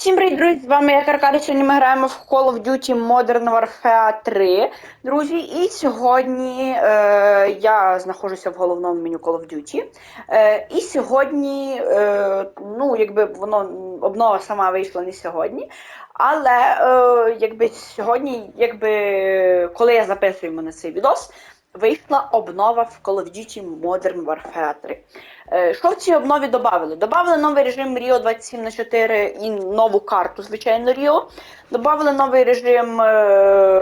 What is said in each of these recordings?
Всім привіт, друзі! З вами я Каркарі. Сьогодні ми граємо в Call of Duty Modern Warfare 3, друзі. І сьогодні е, я знаходжуся в головному меню Call of Duty. Е, і сьогодні, е, ну, якби воно обнова сама вийшла не сьогодні. Але е, якби сьогодні, якби коли я записую на цей відос, вийшла обнова в Call of Duty Modern Warfare 3. Е, Що в цій обнові додали? Добавили новий режим Rio 27 на 4 і нову карту, звичайно, Rio. Добавили новий режим е,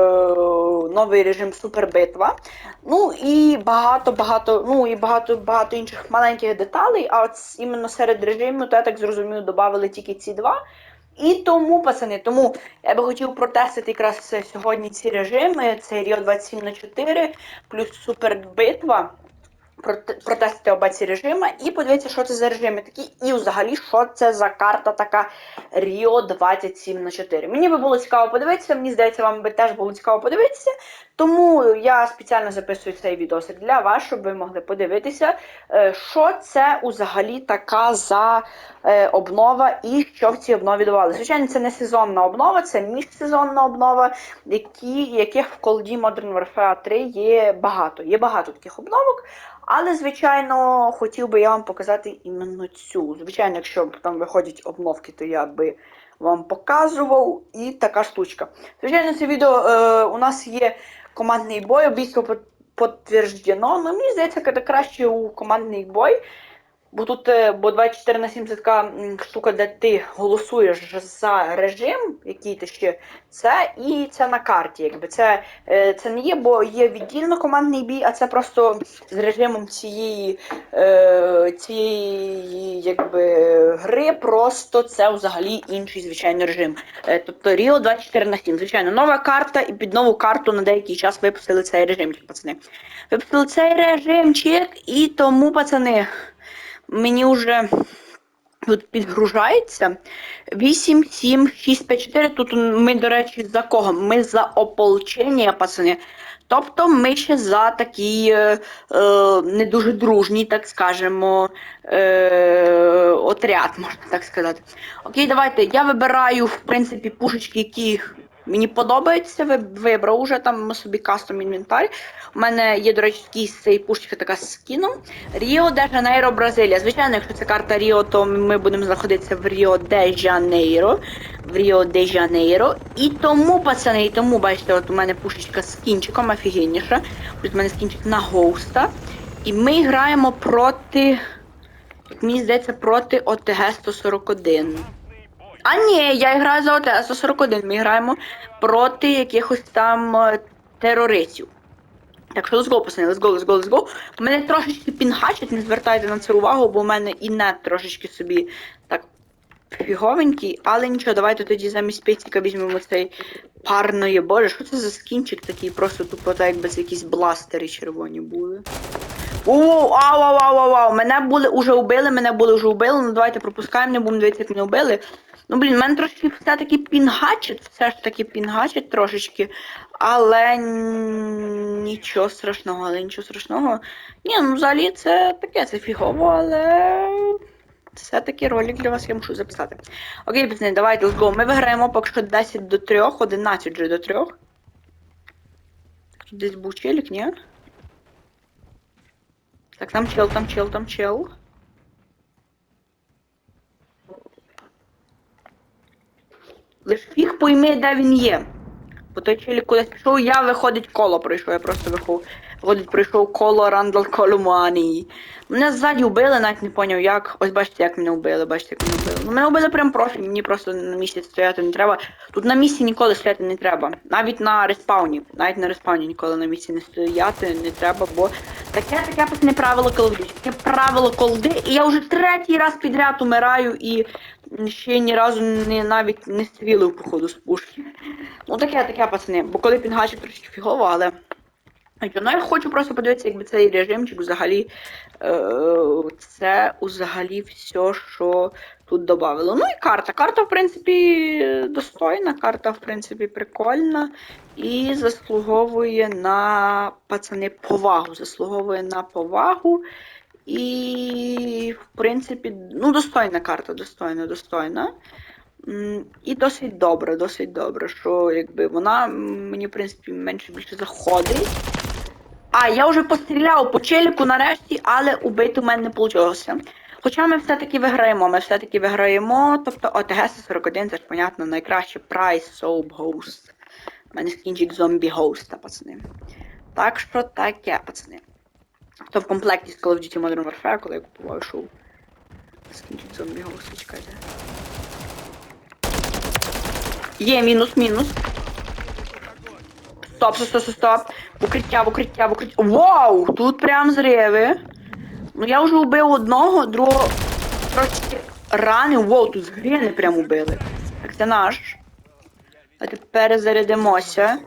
новий режим Супербитва. Ну і багато багато, ну і багато багато інших маленьких деталей. А от іменно серед режимів, то я так зрозумів, додали тільки ці два. І тому, пацани, тому я би хотів протестити якраз сьогодні ці режими. Це Rio 27 на 4 плюс Супербитва протестити оба ці режими і подивитися, що це за режими такі, і взагалі, що це за карта така Rio 27 на 4. Мені би було цікаво подивитися, мені здається, вам би теж було цікаво подивитися. Тому я спеціально записую цей відосик для вас, щоб ви могли подивитися, е, що це взагалі така за е, обнова і що в цій обнові давали. Звичайно, це не сезонна обнова, це міжсезонна обнова, які, яких в of Modern Warfare 3 є багато. Є багато таких обновок. Але, звичайно, хотів би я вам показати іменно цю. Звичайно, якщо там виходять обновки, то я би вам показував. І така штучка. Звичайно, це відео е, у нас є командний бой, обійство підтверджено. Ну, мені здається, краще у командний бой. Бо тут е, бо 24 на 7 це така штука, де ти голосуєш за режим, який ти ще це, і це на карті. Якби Це е, це не є, бо є віддільно командний бій, а це просто з режимом цієї е, цієї якби, гри, просто це взагалі інший звичайний режим. Тобто Ріо 24 на 7. Звичайно, нова карта, і під нову карту на деякий час випустили цей режимчик, пацани. Випустили цей режимчик, і тому, пацани. Мені вже тут підгружається. 8, 7, 6, 5, 4. Тут ми, до речі, за кого? Ми за ополчення, пацани. Тобто ми ще за такий е, е, не дуже дружній, так скажемо, е, отряд, можна так сказати. Окей, давайте. Я вибираю, в принципі, пушечки, які Мені подобається, вибрав уже там собі кастом інвентар. У мене є, до речі, такий цей пушечка така з скіном. Ріо де Жанейро, Бразилія. Звичайно, якщо це карта Ріо, то ми будемо знаходитися в Ріо де Жанейро. В Ріо де Жанейро. І тому, пацани, і тому, бачите, от у мене пушечка з кінчиком офігенніша. Ось у мене скінчик на гоуста. І ми граємо проти. Як мені здається, проти ОТГ-141. А ні, я граю за ОТС 41. Ми граємо проти якихось там е, терористів. Так що let's go, пацани, let's go, let's go, let's go. У мене трошечки пінгачить, не звертайте на це увагу, бо у мене і нет трошечки собі так фіговенький, але нічого, давайте тоді замість пейсіка візьмемо цей парної боже. Що це за скінчик такий? Просто тупо так якби це якісь бластери червоні були. Оу, ау, ау, ау, ау, ау. Мене були уже вбили, мене були вже вбили. Ну давайте пропускаємо, не будемо дивитися, як мене вбили. Ну, блін, мене трошки все-таки пінгачить, все ж таки пінгачить трошечки. Але нічого страшного, але нічого страшного. Ні, ну взагалі це таке, це фігово, але. Все-таки ролик для вас я мушу записати. Окей, пацани, давайте let's go. Ми виграємо поки що 10 до 3, 11 вже до 3. Тут десь був челік, ні? Так, там чел, там чел, там чел. Лиш фіг пойми, де він є. Бо той челік кудись пішов, я виходить коло пройшов, я просто виходив. Виходить, прийшов коло Рандал Колуманії. Мене ззаді вбили, навіть не поняв як. Ось бачите, як мене вбили, бачите, як мене вбили. Ну мене вбили прям профіль, мені просто на місці стояти не треба. Тут на місці ніколи стояти не треба. Навіть на респауні. Навіть на респауні ніколи на місці не стояти не треба, бо таке таке не правило колди. Таке правило колди. І я вже третій раз підряд умираю і ще ні разу не навіть не стрілив, походу, з пушки. Ну таке, таке, пацани. Бо коли пінгачик трошки фігово, але. Ну, я хочу просто подивитися, якби цей режимчик взагалі е, це взагалі все, що тут додали. Ну і карта. Карта, в принципі, достойна, карта, в принципі, прикольна і заслуговує на пацани повагу. Заслуговує на повагу. І, в принципі, ну, достойна карта, достойна, достойна. І досить добре, досить добре, що якби вона мені, в принципі, менше більше заходить. А, я вже постріляв по челіку нарешті, але убити у мене не вийшло. Хоча ми все-таки виграємо, ми все-таки виграємо. Тобто ОТГ 41 це ж понятно, найкраще прайс Soap Host. У мене скінчик зомбі Host, пацани. Так що таке, пацани. То в комплекті з Call of Duty Modern Warfare, коли я купував шоу. Скінчик зомбі Host, чекайте. Є мінус, мінус. Стоп, стоп, стоп, стоп. Укриття, в укриття, в укриття. Вау! Тут прям зриви. Ну я вже убив одного, другого трошки ранив. Воу, тут з грини прям убили. Так це наш. А тепер перезарядимося.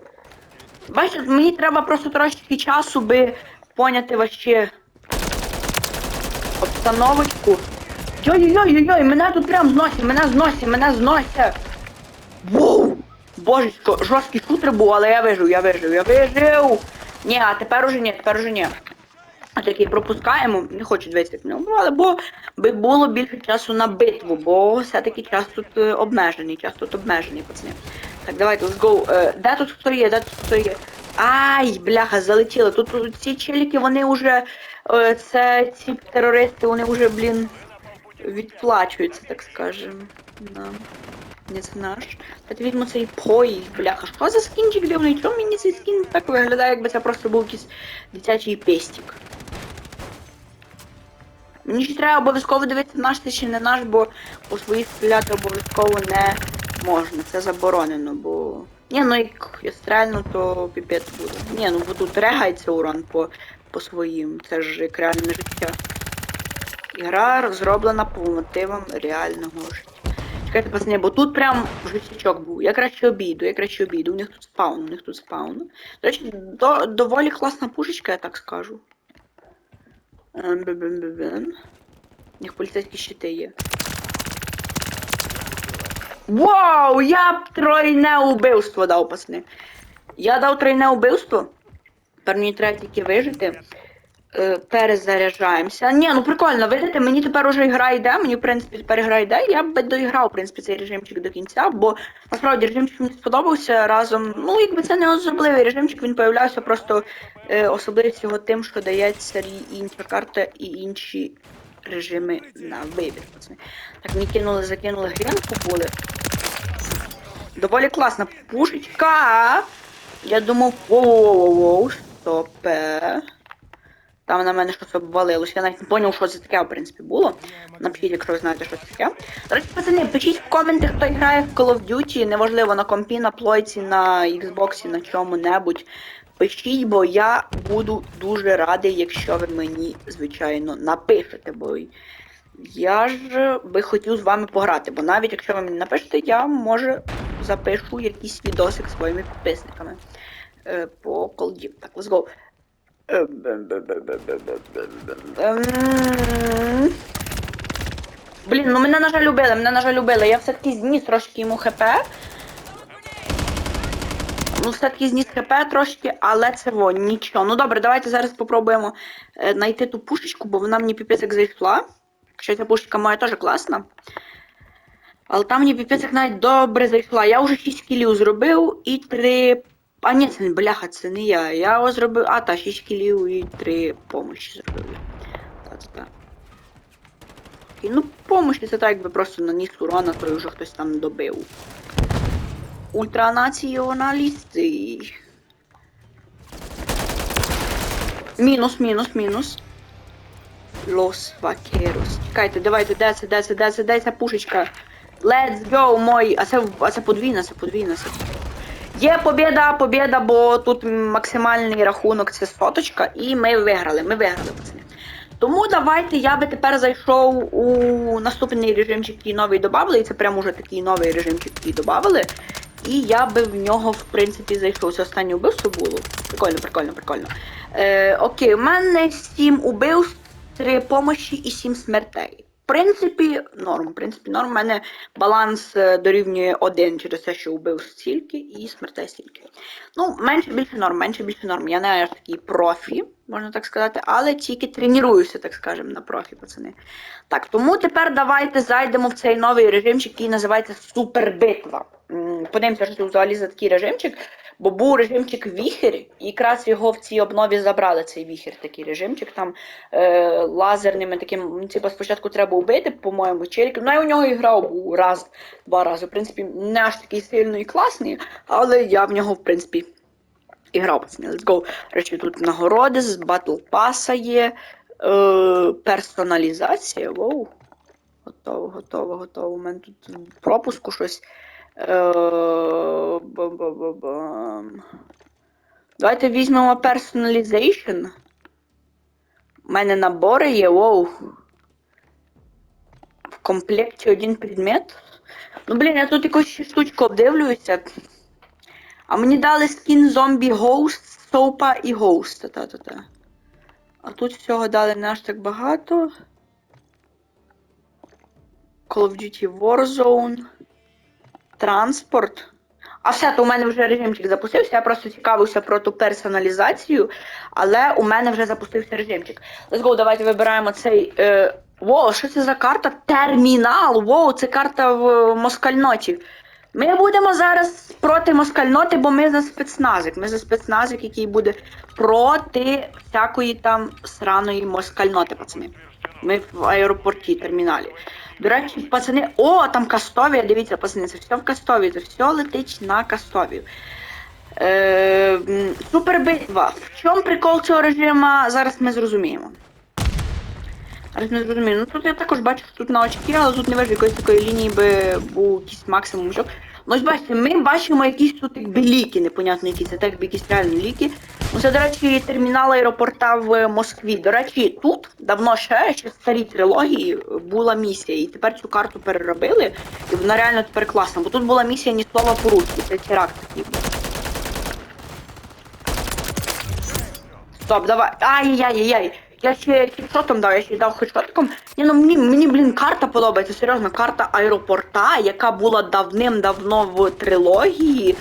Бачите, мені треба просто трошки часу, би поняти вообще обстановочку. Йой-йой-йой-йой, мене тут прям зносить, мене зносить, мене зносить. Воу! Божечко, жорсткий шутер був, але я вижив, я вижив, я вижив. Ні, а тепер уже ні, тепер уже ні. Такий пропускаємо, не хочу дивитися, як мене вбивали, бо би було більше часу на битву, бо все-таки час тут е, обмежений, час тут обмежений, пацани. Так, давайте, let's go. Е, де тут хто є, де тут хто є? Ай, бляха, залетіли. Тут, тут ці челіки, вони вже, е, це ці терористи, вони вже, блін, відплачуються, так скажем. Да. Не наш. Давайте візьмемо цей поїзд, бляха. Що за скінчик дивний? Чому мені цей скін так виглядає, якби це просто був якийсь дитячий пестик? Мені ще треба обов'язково дивитися, наш це чи не наш, бо по своїх стріляти обов'язково не можна. Це заборонено, бо. Ні, ну як я стрельну, то піпець буде. Ні, ну бо тут регається урон по, по своїм. Це ж як реальне життя. Ігра розроблена по мотивам реального життя. Чекайте, пацани, бо тут прям жестячок був. Я краще обійду, я краще обійду. У них тут спаун, у них тут спаун. До речі, до, доволі класна пушечка, я так скажу. Ем. У них поліцейські щити є. Вау! Я б тройне убивство дав, пацани. Я дав тройне убивство. Тепер мені треба тільки вижити. Е, перезаряджаємося. Ні, ну прикольно, видите, мені тепер уже гра йде, мені в принципі тепер гра йде. Я б доіграв, в принципі, цей режимчик до кінця, бо насправді режимчик мені сподобався разом. Ну, якби це не особливий режимчик, він появлявся просто е, особливість його тим, що дається і інша карта і інші режими на вибір. Так, мені кинули, закинули грінку були. Доволі класна пушечка. Я думав, воу-воу-воу, стопе. Там на мене щось обвалилося. Я навіть не зрозумів, що це таке, в принципі, було. Напишіть, якщо ви знаєте, що це таке. До речі, пацани, пишіть в коменти, хто грає в Call of Duty, неважливо на компі, на плойці, на Xbox, на чому-небудь. Пишіть, бо я буду дуже радий, якщо ви мені, звичайно, напишете, бо я ж би хотів з вами пограти, бо навіть якщо ви мені напишете, я може запишу якийсь відосик своїми підписниками е, по of Так, let's go. Ем. Блін, ну мене, на жаль, любили, мене, на жаль, любили. Я все-таки зніс трошки йому хп. Ну, все-таки зніс хп трошки, але це во, нічого. Ну добре, давайте зараз спробуємо е, знайти ту пушечку, бо вона мені піпець зайшла. Хоча ця пушечка моя теж класна. Але там мені піпець навіть добре зайшла. Я вже 6 кілів зробив і 3 а ні, це бляха, це не я. Я ось зробив. А, та, 6 кілів і 3 помощі зробив. Та, та, та. І, ну, помощі це так, якби просто наніс урона, то вже хтось там добив. Ультранаціоналісти. Мінус, мінус, мінус. Лос вакерос. Чекайте, давайте, де це, де це, де це, де ця пушечка? Let's go, мой. А це, а це подвійна, це подвійна, це Є побіда, побіда, бо тут максимальний рахунок це соточка, і ми виграли. Ми виграли, пацани. Тому давайте я би тепер зайшов у наступний режимчик, який новий додали, і це прямо уже такий новий режимчик, який додали. І я би в нього, в принципі, зайшов. Це останнє убивство було. Прикольно, прикольно, прикольно. Е, Окей, у мене 7 убивств, 3 помощі і 7 смертей. Принципі, норм. В принципі, норм. У мене баланс е, дорівнює 1 через те, що вбив стільки і смертей стільки. Ну, менше більше норм, менше більше норм. Я не аж такий профі, можна так сказати, але тільки тренуюся, так скажемо, на профі, пацани. Так, тому тепер давайте зайдемо в цей новий режимчик, який називається Супербитва. Подивимося, що це взагалі за такий режимчик. Бо був режимчик віхер, і якраз його в цій обнові забрали цей віхер, такий режимчик. Там е, лазерними таким, ну, типу, спочатку треба вбити, по-моєму, челік. Ну, я у нього і грав був раз, два рази. В принципі, не аж такий сильний і класний, але я в нього, в принципі, і грав. Let's go. Речі, тут нагороди з Battle Pass є. Е, персоналізація. Воу. Готово, готово, готово. У мене тут пропуску щось. Е. Давайте візьмемо personalization. У мене набори є, воу. В комплекті один предмет. Ну, блін, я тут якусь ще штучку обдивлююся. А мені дали скін зомбі Ghost, Соупа і Ghost. Та-та-та. А тут всього дали не аж так багато. Call of Duty Warzone. Транспорт. А все, то у мене вже режимчик запустився. Я просто цікавився про ту персоналізацію, але у мене вже запустився режимчик. Let's go, давайте вибираємо цей. Е... Воу, що це за карта? Термінал! Воу, це карта в москальноті. Ми будемо зараз проти москальноти, бо ми за спецназик. Ми за спецназик, який буде проти всякої там сраної москальноти, пацани. Ми в аеропорті, терміналі. До речі, пацани, о, там Кастовія, дивіться, пацани, це все в Кастові, це все летить на Кастовію. Е, супербитва. В чому прикол цього режиму, зараз ми зрозуміємо. Зараз ми зрозуміємо. Ну тут я також бачу, що тут на очки, але тут не вижу якоїсь такої лінії би був якийсь максимум жок. Ну ось бачите, ми бачимо якісь тут якби ліки, непонятно які, це так якісь реальні ліки. Ну це, до речі, термінал аеропорта в Москві. До речі, тут давно ще, ще в старій трилогії була місія, і тепер цю карту переробили, і вона реально тепер класна, бо тут була місія ні слова по-русски, це теракт такий був. Стоп, давай. Ай-яй-яй-яй. Я ще хедшотом дав, я ще дав хедшотиком. Ні, ну мені, мені, блін, карта подобається, серйозно, карта аеропорта, яка була давним-давно в трилогії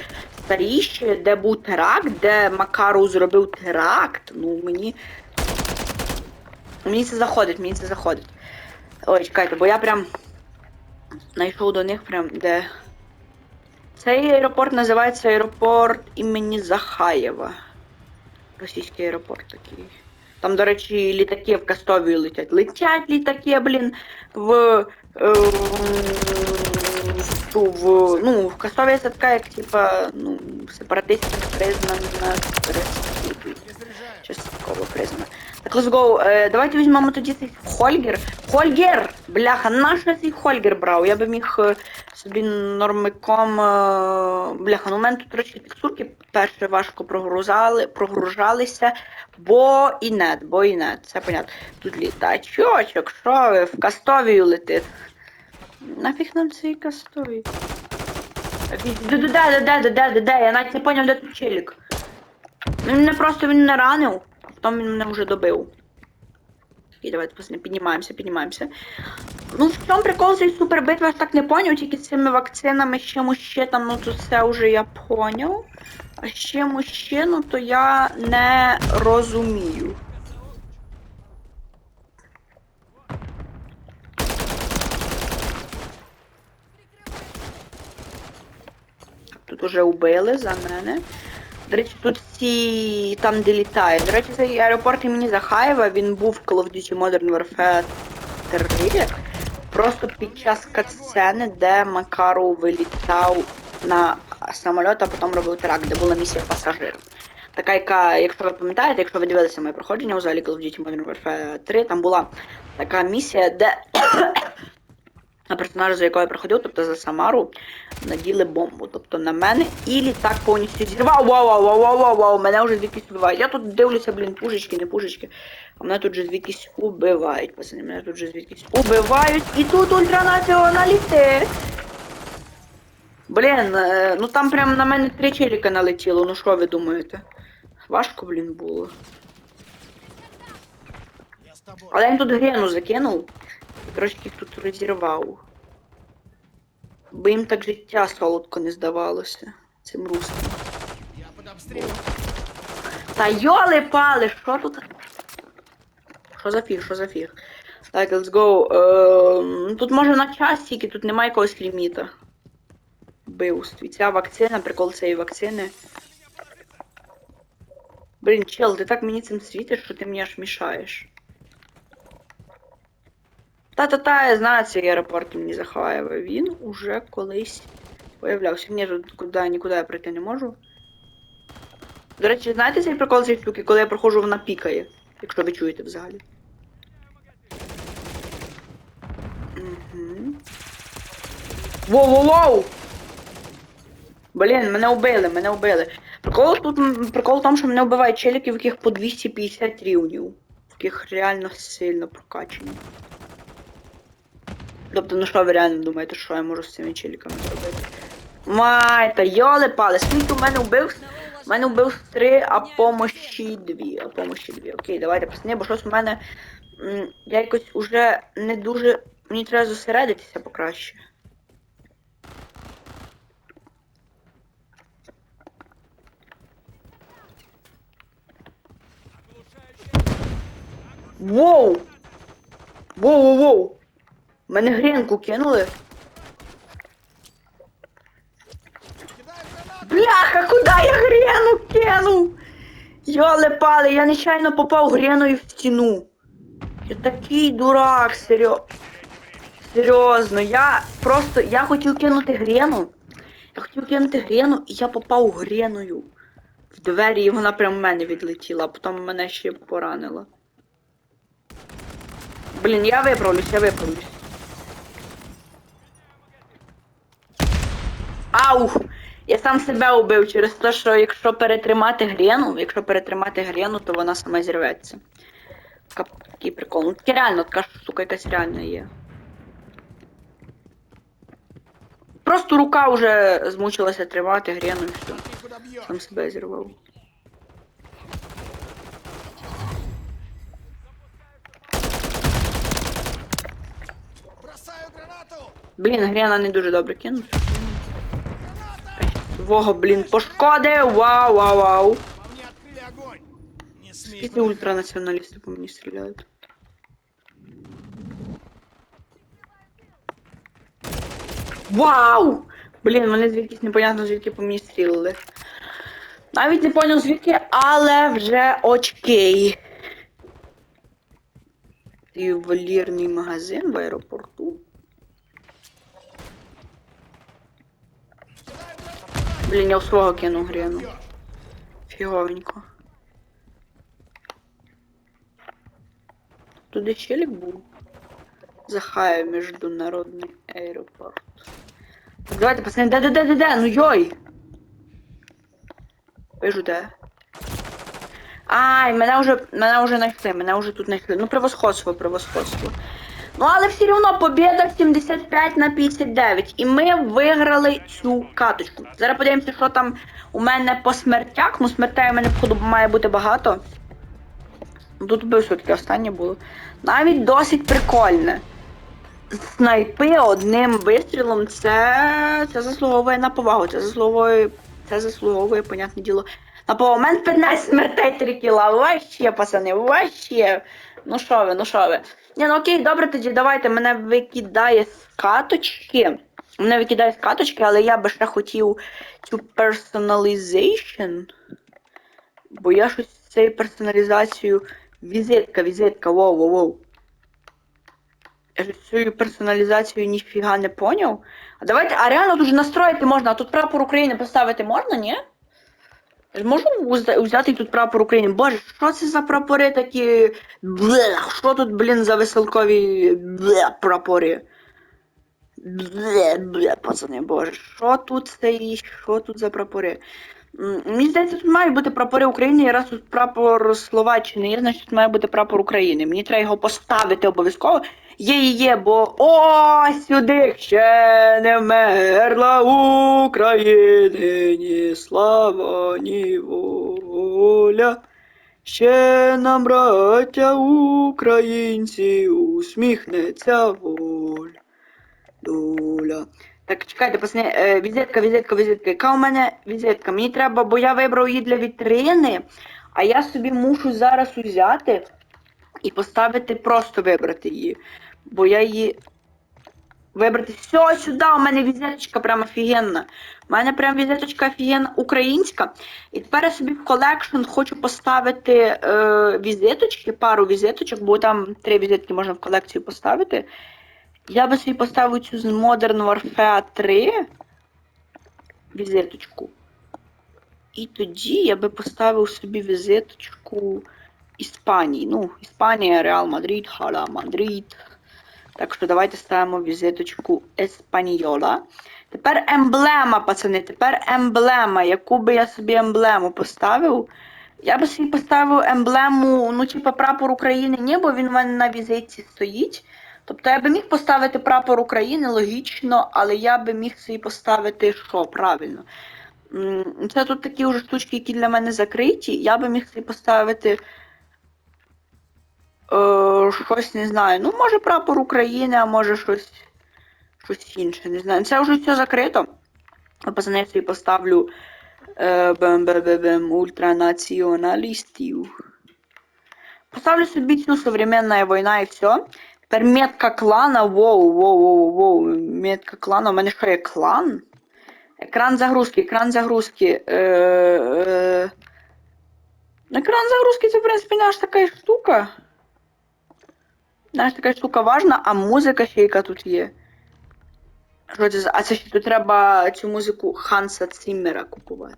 старіше, де був теракт, де Макару зробив теракт. Ну, мені. Мені це заходить, мені це заходить. Ой, чекайте, бо я прям знайшов до них прям де. Цей аеропорт називається аеропорт імені Захаєва. Російський аеропорт такий. Там, до речі, літаки в Кастові летять. Летять літаки, блін, в. е, в, в, ну, в Кастові це така, як типа, ну, сепаратистська признана частково признана. Так, let's go. Е, давайте візьмемо тоді цей Хольгер. Хольгер! Бляха, наш я цей Хольгер брав. Я би міг е, собі нормиком. Е, бляха, ну у мене тут, речі, текстурки перше важко прогрузали, прогружалися, бо і нет, бо і нет. Це понятно. Тут літачочок, що ви, в Кастовію летить. Нафіг нам цей Кастовій? Де, де, де, я навіть не поняв, де тут челік. Він мене просто він не ранив, потім він мене вже добив. І давайте пацани, піднімаємося, піднімаємося. Ну, в чому прикол цієї супербитви, я так не поняв, тільки цими вакцинами з чимось ще там, ну то це вже я поняв. А з чимось ще, ну то я не розумію. Тут уже убили за мене. До речі, тут всі там, де літають. До речі, цей аеропорт імені Захаєва, він був в Call of Duty Modern Warfare 3. Просто під час катсцени, де Макару вилітав на самоліт, а потім робив теракт, де була місія пасажир. Така, яка, якщо ви пам'ятаєте, якщо ви дивилися моє проходження у залі Call of Duty Modern Warfare 3, там була така місія, де на персонажа, за якого я проходив, тобто за Самару, наділи бомбу. Тобто на мене і літак повністю зірвав. Вау, вау, вау, вау, вау, вау, мене вже звідкись вбивають. Я тут дивлюся, блін, пушечки, не пушечки. А мене тут вже звідкись убивають, пацани, мене тут вже звідкись убивають. І тут ультранаціоналісти. Блін, е, ну там прям на мене три челіка налетіло, ну що ви думаєте? Важко, блін, було. Я. Але він тут грену закинув. Трошки їх тут розірвав. Бо їм так життя солодко не здавалося. Цим русским. Я под обстрелом. Та йоли пали, що тут? Що за фіг, що за фіг? Так, let's go. Ем, тут може на час тільки, тут немає якогось ліміта. Вбивств. І ця вакцина, прикол цієї вакцини. Блін, чел, ти так мені цим світиш, що ти мені аж мішаєш. Та-та-та, я знаю цей аеропорт мені захваює. Він уже колись появлявся. Мені ж куди, нікуди я прийти не можу. До речі, знаєте цей прикол цієї штуки, коли я проходжу, вона пікає, якщо ви чуєте взагалі. Угу. Воу-воу-воу! Блін, мене вбили, мене вбили. Прикол тут прикол в тому, що мене вбивають челіки, в яких по 250 рівнів. В яких реально сильно прокачані. Тобто, ну що ви реально думаєте, що я можу з цими челіками зробити? Май, та йоли пали, скільки в мене вбив? У мене вбив три, а помощі дві. А помощі дві. Окей, давайте пацани, бо щось у мене. Я якось уже не дуже. Мені треба зосередитися покраще. Воу! Воу-воу-воу! Мене грінку кинули. Бляха, куди я грену кинув? Йоле пали, я нечайно попав греною в стіну. Я такий дурак, серйозно. Серйозно, я просто. Я хотів кинути грену. Я хотів кинути грену, і я попав греною в двері, і вона прямо в мене відлетіла, а потім мене ще поранила. Блін, я виправлюсь, я виправлюсь. Ау! Я сам себе убив через те, що якщо перетримати грену, якщо перетримати грену, то вона сама зірветься. Такий прикол. Ну таке реально, така штука якась реальна є. Просто рука вже змучилася тримати грену і все. Сам себе зірвав. Блін, грена не дуже добре кинув. Граната. Блін, пошкодив! Вау, вау, вау. Скільки ультранаціоналісти по мені стріляють. Вау! Блін, вони звідкись непонятно звідки по мені стрілили. Навіть не поняв звідки, але вже очкей. Ювелірний магазин в аеропорту. Блін, я у свого кинув гріну. Фіговенько. Туди челік був. Захає міжнародний аеропорт. Так, Давайте, пацани, де, де, де, де, де, ну йой! Вижу, де. Ай, мене вже, мене вже знайшли, мене вже тут знайшли. Ну, превосходство, превосходство. Ну, але все одно побіда 75 на 59. І ми виграли цю каточку. Зараз подивимося, що там у мене по смертях. Ну, смертей у мене, походу, має бути багато. Ну, Тут би все-таки останнє було. Навіть досить прикольне. Снайпи одним вистрілом це. це заслуговує на повагу. Це заслуговує. Це заслуговує, понятне діло. На момент 15 смертей 3 кіла. Вообще, пацани, вообще. Ну що ви, ну що ви. Ні, ну окей, добре тоді, давайте. Мене викидає з каточки. Мене викидає з каточки, але я би ще хотів цю personalization. Бо я щось з цією. Візитка, візитка, воу, воу, воу. Я ж з цією персоналізацією ніфіга не поняв. А давайте, а реально тут же настроїти можна, а тут прапор України поставити можна, ні? Можу взяти тут прапор України? Боже, що це за прапори такі? Бле, що тут, блін, за веселкові бле, прапори? Бле, бле, пацани, боже, що тут стоїть, що тут за прапори? Мені здається, тут мають бути прапори України, і раз тут прапор Словаччини є, значить тут має бути прапор України. Мені треба його поставити обов'язково. Є, є, бо о, сюди ще не вмерла України, ні слава, ні воля. Ще нам, браття українці, усміхнеться воль. Доля. Так, чекайте, пацани, е, візитка, візитка, візитка. Яка у мене візитка? Мені треба, бо я вибрав її для вітрини, а я собі мушу зараз узяти і поставити, просто вибрати її. Бо я її. Вибрати. Все, сюди, у мене візиточка прям офігенна. У мене прям візиточка офігенна українська. І тепер я собі в колекшн хочу поставити е, візиточки, пару візиточок, бо там три візитки можна в колекцію поставити. Я би собі поставив цю з Modern Warfare 3 візиточку. І тоді я би поставив собі візиточку Іспанії. Ну, Іспанія, Реал Мадрид, Хала Мадрид. Так що давайте ставимо візиточку Еспаньола. Тепер емблема, пацани, тепер емблема. Яку би я собі емблему поставив? Я би собі поставив емблему, ну, типа прапор України, ні, бо він в мене на візитці стоїть. Тобто я би міг поставити прапор України, логічно, але я би міг собі поставити що, правильно. Це тут такі вже штучки, які для мене закриті. Я би міг собі поставити е, щось, не знаю. Ну, може прапор України, а може щось, щось інше, не знаю. Це вже все закрито. Пацани собі поставлю е, бем-бем-бем ультранаціоналістів. Поставлю собі цю современна війна і все. Тепер метка клана. Воу, воу, воу, воу. Метка клана. У мене що є клан? Екран загрузки, екран загрузки. Е, е... Екран загрузки це, в принципі, наша така штука. Наша така штука важна, а музика ще яка тут є. Що це за. А це ще тут треба цю музику Ханса Циммера купувати.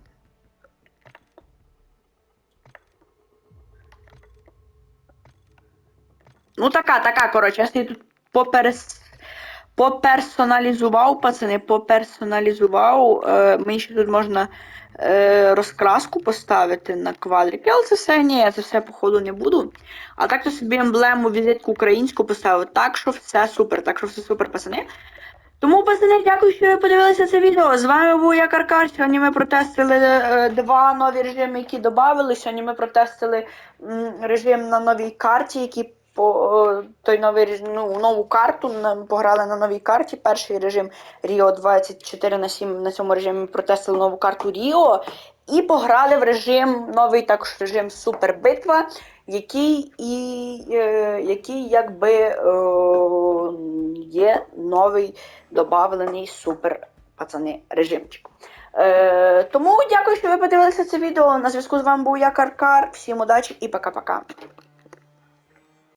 Ну, така, така, коротше, я собі тут поперс... поперсоналізував, пацани, поперсоналізував. Е, мені ще тут можна е, розкраску поставити на квадрик. Але це все ні, це все, походу, не буду. А так то собі емблему візитку українську поставив. Так що все супер, так що все супер, пацани. Тому, пацани, дякую, що ви подивилися це відео. З вами був я Каркар. Сьогодні ми протестили е, два нові режими, які додали. Сьогодні ми протестили м, режим на новій карті, який по е, той новий ну, нову карту на- пограли на новій карті. Перший режим Ріо 24 на 7 на цьому режимі протестили нову карту Ріо. І пограли в режим, новий також режим Супербитва, який і е, який якби е, є новий добавлений супер пацани режимчик. Е, тому дякую, що ви подивилися це відео. На зв'язку з вами був я Каркар. Всім удачі і пока-пока.